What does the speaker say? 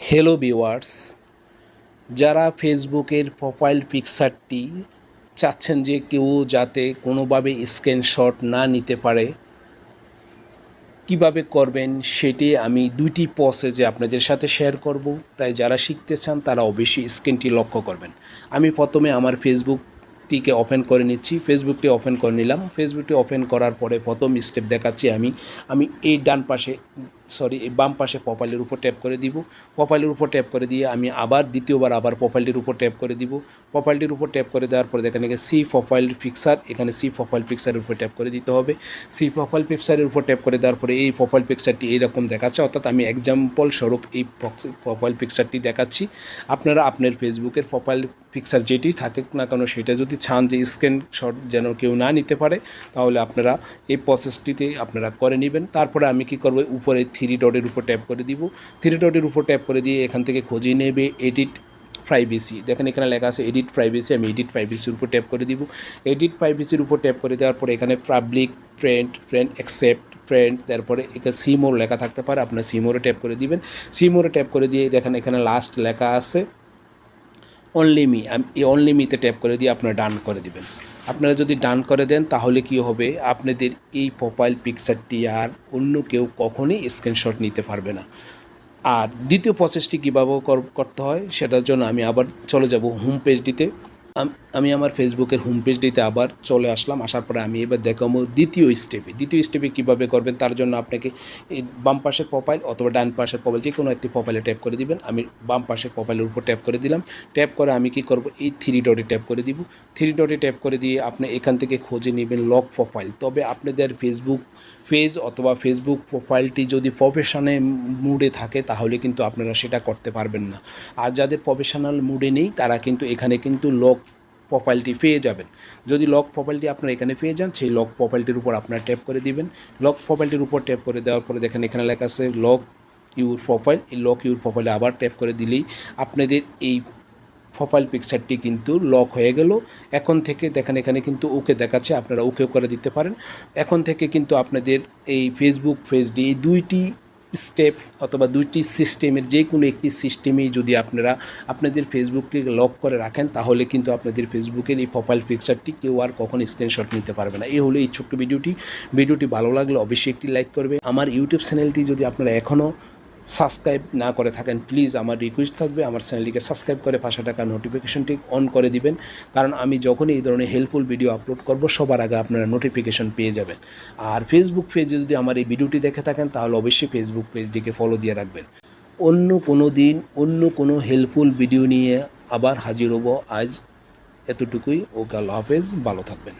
Hello viewers যারা ফেসবুকের profile পিকচারটি চাচ্ছেন যে কেউ যাতে কোনোভাবে স্ক্রিনশট না নিতে পারে, কীভাবে করবেন সেটি আমি দুইটি প্রসেসে আপনাদের সাথে শেয়ার করব। তাই যারা শিখতে চান, তারা অবশ্যই স্ক্রিনটি লক্ষ্য করবেন। আমি প্রথমে আমার ফেসবুকটিকে ওপেন করে নিচ্ছি। ফেসবুকটি ওপেন করে নিলাম। ফেসবুকটি ওপেন করার পরে প্রথম স্টেপ দেখাচ্ছি আমি। আমি এই ডান পাশে সরি বাম পাশে প্রোফাইলের উপর ট্যাপ করে দিব। প্রোফাইলের উপর ট্যাপ করে দিয়ে আমি আবার দ্বিতীয়বার আবার প্রোফাইলটির উপর ট্যাপ করে দিব। প্রোফাইলটির উপর ট্যাপ করে দেওয়ার পরে দেখেন এখানে সি প্রোফাইল পিকচার এখানে সি প্রোফাইল পিকচারের উপর ট্যাপ করে দিতে হবে। সি প্রোফাইল পিকচারের উপর ট্যাপ করে দেওয়ার পরে এই প্রোফাইল পিকচারটি এইরকম দেখাচ্ছে, অর্থাৎ আমি এক্সাম্পল স্বরূপ এই প্রোফাইল পিকচারটি দেখাচ্ছি। আপনারা আপনার ফেসবুকের প্রোফাইল পিকচার যেটি থাকে না কেন, সেটা যদি চান যে স্ক্রিনশট যেন কেউ না নিতে পারে, তাহলে আপনারা এই প্রসেসটিতে আপনারা করে নেবেন। তারপরে আমি কি করব, উপরে থ্রি ডটের উপর ট্যাপ করে দিব। থ্রি ডটের উপর ট্যাপ করে দিয়ে এখান থেকে খুঁজে নেবে এডিট প্রাইভেসি দেখেন এখানে লেখা আছে এডিট প্রাইভেসি আমি এডিট প্রাইভেসির উপর ট্যাপ করে দিব। এডিট প্রাইভেসির উপর ট্যাপ করে দেওয়ার পরে এখানে public friend friend accept friend তারপরে এখানে সিমোর লেখা থাকতে পারে, আপনার সিমোরে ট্যাপ করে দিবেন। সিমোরে ট্যাপ করে দিয়ে দেখেন এখানে লাস্ট লেখা আছে অনলি আমি এই অনলি মিতে ট্যাপ করে দিয়ে আপনার ডান করে দিবেন। আপনারা যদি ডান করে দেন, তাহলে কি হবে? আপনাদের এই প্রোফাইল পিকচারটি আর অন্য কেউ কখনই স্ক্রিনশট নিতে পারবে না। আর দ্বিতীয় প্রসেসটি কীভাবে করতে হয়, সেটার জন্য আমি আবার চলে যাব হোম পেজটিতে আম- আমি আমার ফেসবুকের হোম পেজটিতে আবার চলে আসলাম। আসার পরে আমি এবার দেখাবো দ্বিতীয় স্টেপে দ্বিতীয় স্টেপে কীভাবে করবেন? তার জন্য আপনাকে এই বাম পাশের প্রোফাইল অথবা ডান পাশের প্রোফাইল যে কোনো একটি প্রোফাইলে ট্যাপ করে দিবেন। আমি বাম পাশের প্রোফাইলের উপর ট্যাপ করে দিলাম। ট্যাপ করে আমি কি করব? এই থ্রি ডটে ট্যাপ করে দিব। থ্রি ডটে ট্যাপ করে দিয়ে আপনি এখান থেকে খুঁজে নেবেন লক প্রোফাইল তবে আপনাদের ফেসবুক পেজ অথবা ফেসবুক প্রোফাইলটি যদি প্রফেশনে মুডে থাকে, তাহলে কিন্তু আপনারা সেটা করতে পারবেন না। আর যাদের প্রফেশনাল মুডে নেই, তারা কিন্তু এখানে কিন্তু লক প্রোফাইলটি পেয়ে যাবেন। যদি লক প্রোফাইলটি আপনারা এখানে পেয়ে যান, সেই লক প্রোফাইলটির উপর আপনারা ট্যাপ করে দিবেন। লক প্রোফাইলটির উপর ট্যাপ করে দেওয়ার পরে দেখেন এখানে লেখা আছে লক ইউর প্রোফাইল এই লক ইউর প্রোফাইলে আবার ট্যাপ করে দিলেই আপনাদের এই প্রোফাইল পিকচারটি কিন্তু লক হয়ে গেল। এখন থেকে দেখেন, এখানে কিন্তু ওকে দেখাচ্ছে, আপনারা ওকে করে দিতে পারেন। এখন থেকে কিন্তু আপনাদের এই ফেসবুক পেজটি এই দুইটি স্টেপ অথবা দুইটি সিস্টেমের যে কোনো একটি সিস্টেমেই যদি আপনারা আপনাদের ফেসবুককে লক করে রাখেন, তাহলে কিন্তু আপনাদের ফেসবুকের এই প্রোফাইল পিকচারটি কেউ আর কখন স্ক্রিনশট নিতে পারবে না। এই হলো এই ছোট্ট ভিডিওটি। ভিডিওটি ভালো লাগলে অবশ্যই একটি লাইক করবে। আমার ইউটিউব চ্যানেলটি যদি আপনারা এখনও সাবস্ক্রাইব না করে থাকেন প্লিজ আমার রিকোয়েস্ট থাকবে, আমার চ্যানেলটিকে সাবস্ক্রাইব করে পাশে টাকা নোটিফিকেশনটি অন করে দিবেন। কারণ আমি যখনই এই ধরনের হেল্পফুল ভিডিও আপলোড করব, সবার আগে আপনারা নোটিফিকেশন পেয়ে যাবেন। আর ফেসবুক পেজে যদি আমার এই ভিডিওটি দেখে থাকেন, তাহলে অবশ্যই ফেসবুক পেজটিকে ফলো দিয়ে রাখবেন। অন্য কোনো দিন, অন্য কোনো হেল্পফুল ভিডিও নিয়ে আবার হাজির হব। আজ এতটুকুই। ওকে, আল্লাহ হাফেজ। ভালো থাকবেন।